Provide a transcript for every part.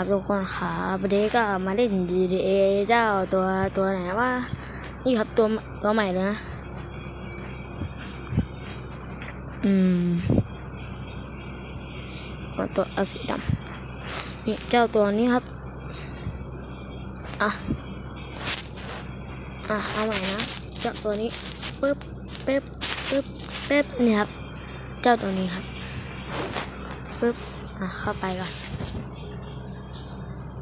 ครับทุกคนครับวันนี้ก็มาเล่น GTA เจ้าตัวตัวไหนว่านี่ครับตัวตัวใหม่เลยนะ อืมตัวเอาสีดำนี่เจ้าตัวนี้ครับ อะ อะ เอาใหม่นะ เจ้าตัวนี้ปึ๊บปึ๊บปึ๊บปึ๊บนี่ครับ เจ้าตัวนี้ครับปึ๊บ อะ เข้าไปก่อน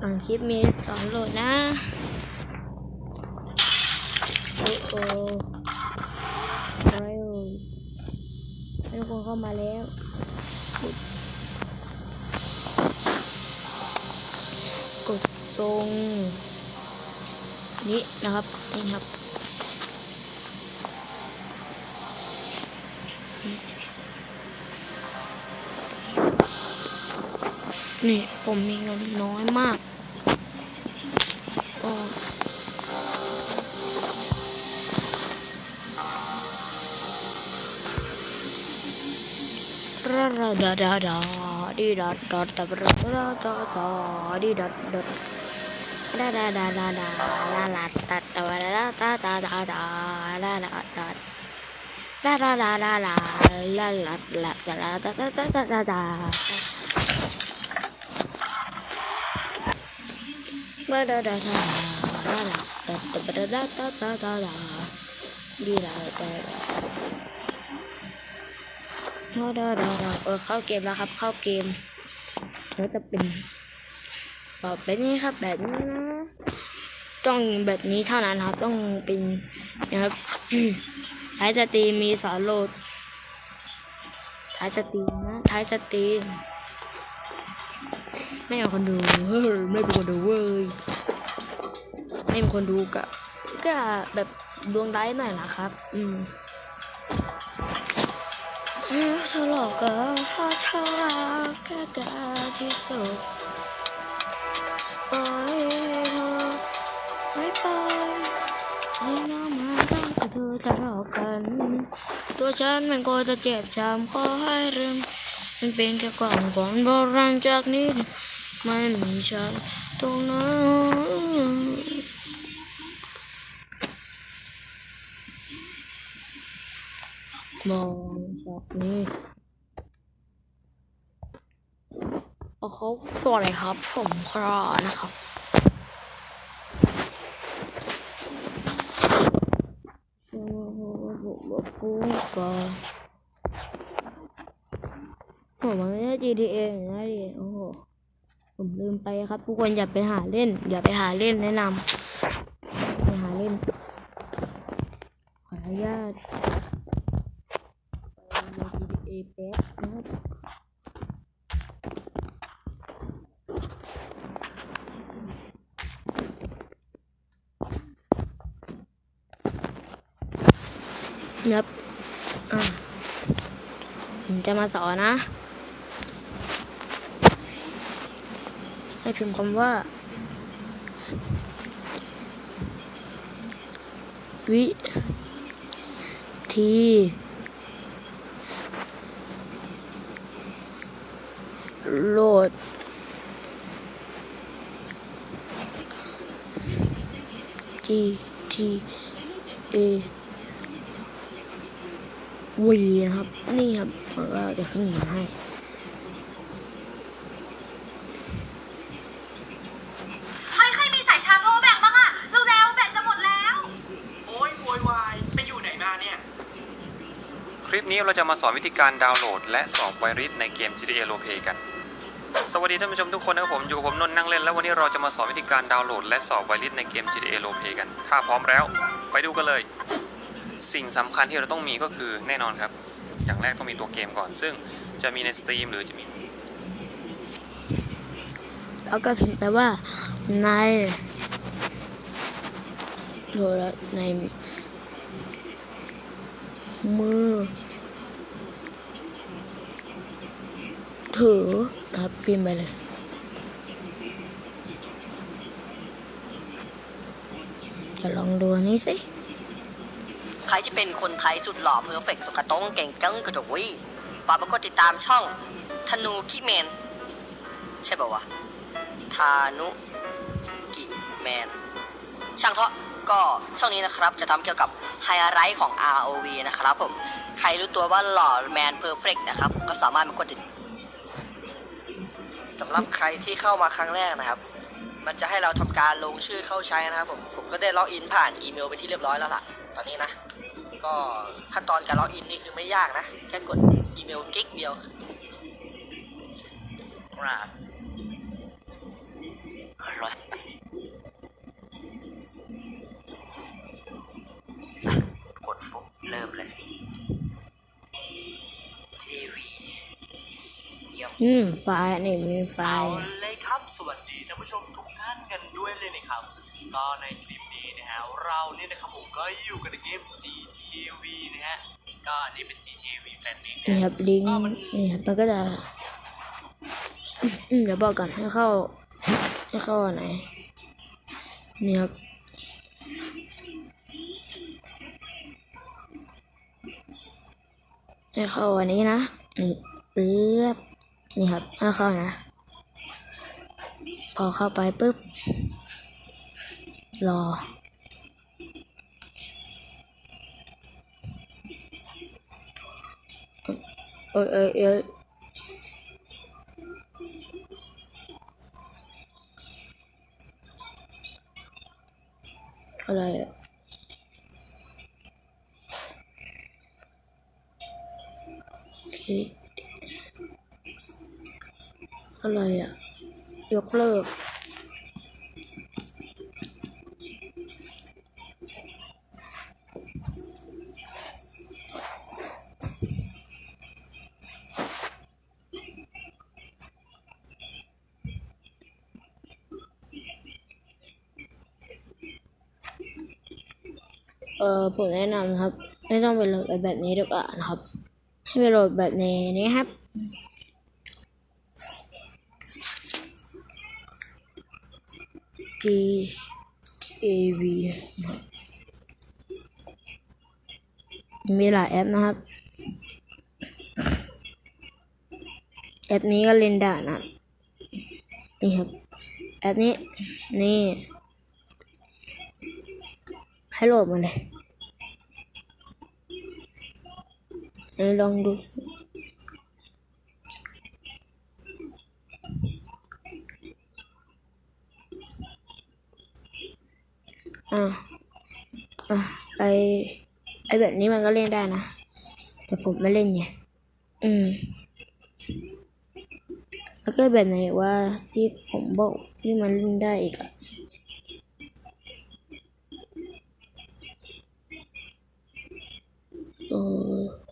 หลังคลิปมีสอนโหลดนะโอ้โอ้อะไรเอ่ยให้ทุกคนเข้ามาแล้วกดตรงนี้นะครับนี่ครับนี่ผมมีเงินน้อยมากาลาตาตาตาตาลาลาตาลาลาลาลาลาลาลาลาลาตาตาตาตาตาตา ba da da da da da da da da da da da da đi lại đây da da da da เออเข้าเกมแล้วครับ เข้าเกมแล้วจะเป็นแบบนี้ครับแบบนี้นะต้องแบบนี้เท่านั้นครับ ต้องเป็นนะครับท้ายสตรีมมีสอนโหลดท้ายสตรีมนะท้ายสตรีมไม่เอาคนดูเฮ้ยไม่เป็นคนดูเว้ยไม่มีคนดูก็ก็แบบดวงร้หน่อยนะครับ อืม เอ้ยทะเลาะกันเพราะเธอรักแค่กาที่สุดปล่อยเธอหายไปให้น้ำมาตั้งแต่เธอทะเลาะกัน ตัวฉันมันก็จะเจ็บช้ำขอให้เรื่องมันเป็นแค่ความฝันโบราณจากนี้ ไม่มีฉันตรงนั้น มองจากนี้โอ้เขาสวัสดีครับ ผมครอนะครับโอ้โหปุ๊บก่อนผมมันไม่ใช่ GTA นะดิโอ้โห ผมลืมไปครับทุกคนอย่าไปหาเล่น อย่าไปหาเล่นแนะนำไปหาเล่น ขออนุญาต แป๊บนะครับครับผมจะมาสอนนะ ให้พิมพ์คำว่า วิธี โหลด GTA V นะครับ นี่ครับมันก็จะขึ้นมาให้คลิปนี้เราจะมาสอนวิธีการดาวน์โหลด และสอบไวรัสในเกม GTA Roleplay กัน สวัสดีท่านผู้ชมทุกคนนะครับผมอยู่กับผมนนท์นั่งเล่นแล้ววันนี้เราจะมาสอนวิธีการดาวน์โหลด และสอบไวรัสในเกม GTA r o l e p l a y กัน ถ้าพร้อมแล้ว ไปดูกันเลย สิ่งสำคัญที่เราต้องมีก็คือแน่นอนครับ อย่างแรกต้องมีตัวเกมก่อน ซึ่งจะมีในสตรีมหรือจะมีแล้วก็พิมพ์ไปว่าในโหลดในมือ ถือนะครับพิมพ์ไปเลย จะลองดูนี้สิ ใครที่เป็นคนไทยสุดหล่อเพอร์เฟกต์สุกต้องเก่งเกิ้งกระจกวิฝากไปกดติดตามช่องธนูขี้เมน ใช่ป่าวะทานุกิแมน ช่างเถอะก็ช่องนี้นะครับจะทำเกี่ยวกับไฮไลท์ของ ROV นะครับผม ใครรู้ตัวว่าหล่อแมนเพอร์เฟกนะครับ ก็สามารถมากดติด สำหรับใครที่เข้ามาครั้งแรกนะครับ มันจะให้เราทำการลงชื่อเข้าใช้นะครับผมผมก็ได้ล็อกอินผ่านอีเมลไปที่เรียบร้อยแล้วล่ะ ตอนนี้นะ ก็ขั้นตอนการล็อกอินนี่คือไม่ยากนะ แค่กดอีเมลกิ๊กเดียวครับร้อยอะกดปุ๊บเริ่มเลย อืมไฟล์นี่มีไฟเอาล์เลยครับสวัสดีท่านผู้ชมทุกท่านกันด้วยเลยนะครับ ก็ในคลิปนี้นะฮะเราเนี่ยนะครับผมก็อยู่กันในเกม GTV นะฮะก็อันนี่เป็น GTV แฟนดิ้งนี่ครับลิงก์นี่ครับมันก็จะอืมเดี๋ยวบอกก่อนให้เข้าให้เข้าอันไหนนี่ครับให้เข้าอันนี้นะนี่ปึ๊บ นี่ครับให้เข้านะ พอเข้าไปปุ๊บ รอ เอ้ยเอ้ยเอ้ยอะไรอะคลิก อะไรอะยกเลิก เออผมแนะนำนะครับ ไม่ต้องไปโหลดแบบนี้ดีกว่านะครับ ให้ไปโหลดแบบนี้นะครับ มีหลายแอปนะครับ แอปนี้ก็เล่นได้นะนี่ครับ แอปนี้ นี่ ให้โหลดมาเลยลองดูสิ อ่าอะไอไอแบบนี้มันก็เล่นได้นะ แต่ผมไม่เล่นไงอืม แล้วก็แบบไหนว่าที่ผมบอกที่มันเล่นได้อีกอะ เออ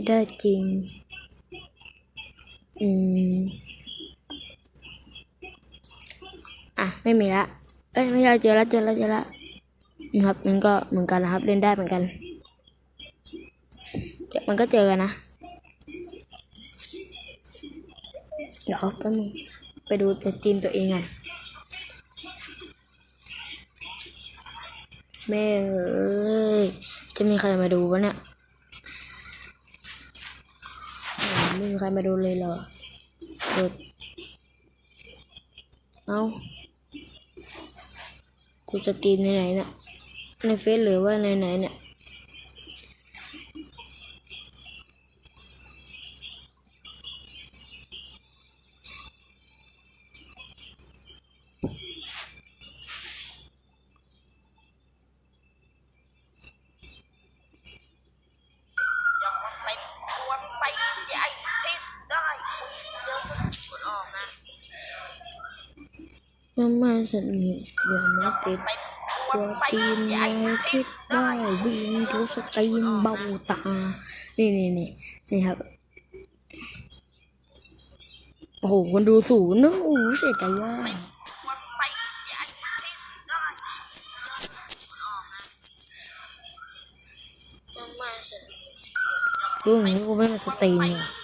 ไม่ได้จริง อืม อะ ไม่มีละ เอ้ย ไม่ใช่เจอแล้วเจอแล้วเจอแล้วนะครับมันก็เหมือนกันนะครับ เล่นได้เหมือนกันเดี๋ยวมันก็เจอกันนะ เดี๋ยวแป๊บนึงไปดูตัวจีนตัวเองอะแม่เอ้ยจะมีใครมาดูวะเนี่ยโอ้ ไม่มีใครมาดูเลยเหรอเปิดเอากูจะตีนในไหนเนี่ยในเฟซหรือว่าในไหนเนี่ย มามาสนิทอย่ามาติดตัวตีนไอ้ในทิคิดได้วิ่งทุสตรีมเบาตา นี่นี่นี่นี่ครับ โอ้โห คนดูศูนย์นะโอ้โหเสียใจว่าชวนไปไอ้ทิศได้มามาสนิทรู้อย่างนี้กูไม่มาสตรีมเลย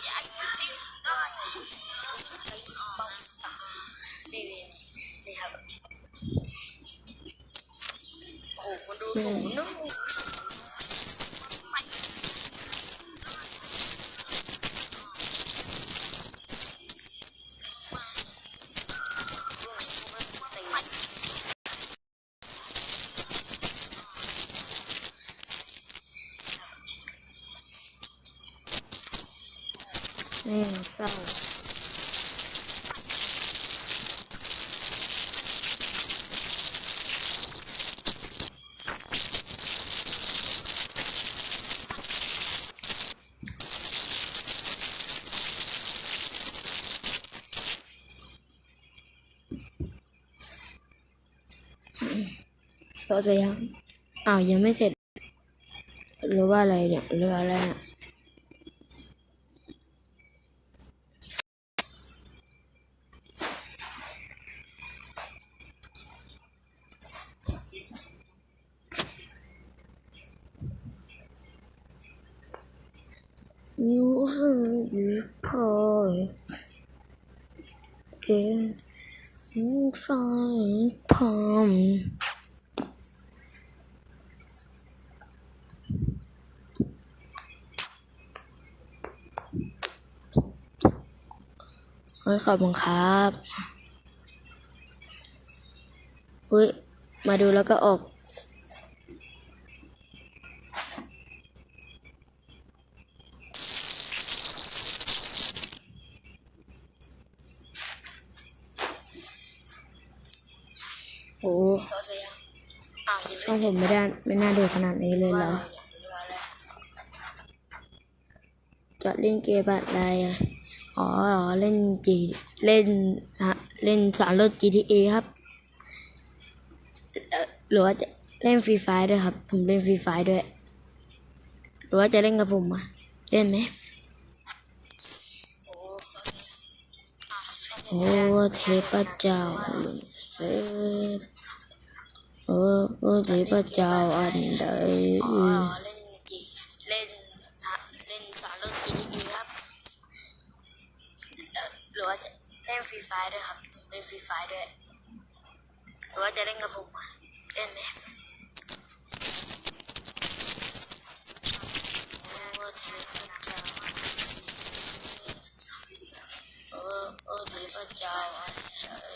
เราจะยังอ้าวยังไม่เสร็จ หรือว่าอะไรเนี่ยหรืออะไรเนี่ยยูหูยูพอเกยูสายพอม เฮ้ยขอบคุณครับเฮ้ยมาดูแล้วก็ออกโอ้ช่องผมไม่ได้ไม่น่าดูขนาดนี้เลยเหรอจะเล่นเกมอะไรอะ อ๋อเหรอเล่นจีเล่นฮะเล่นสารรถ GTA ครับหรือว่าจะเล่นฟรีไฟด้วยครับ ผมเล่นฟรีไฟด้วย หรือว่าจะเล่นกับผมอะเล่นไหมโอ้เทพเจ้าเออโอ้โอ้เทพเจ้าอันใด ล่นฟรีไฟด้วยครับเล่นฟรีไฟด้วยหรือว่าจะเล่นกับผมเล่นไหมโอ้โอ้เทพเจ้าอันใด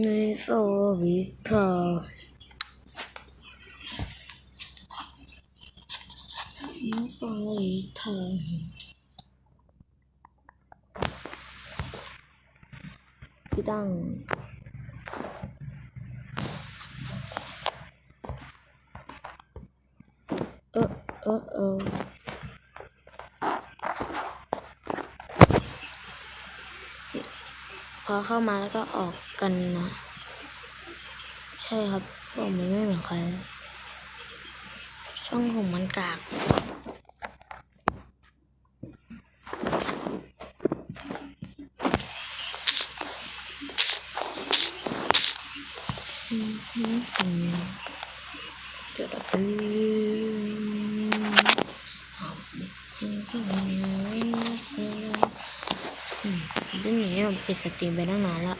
ไม่โฟวิพอไม่โฟวิพอพี่ตั้งเออเออเออพอเข้ามาแล้วก็ออก กันนะใช่ครับผมมันไม่เหมือนใครช่องผมมันกากเดี๋ยวเราไปอืมเรื่องนี้ปิดสตรีมไปตั้งนานแล้ว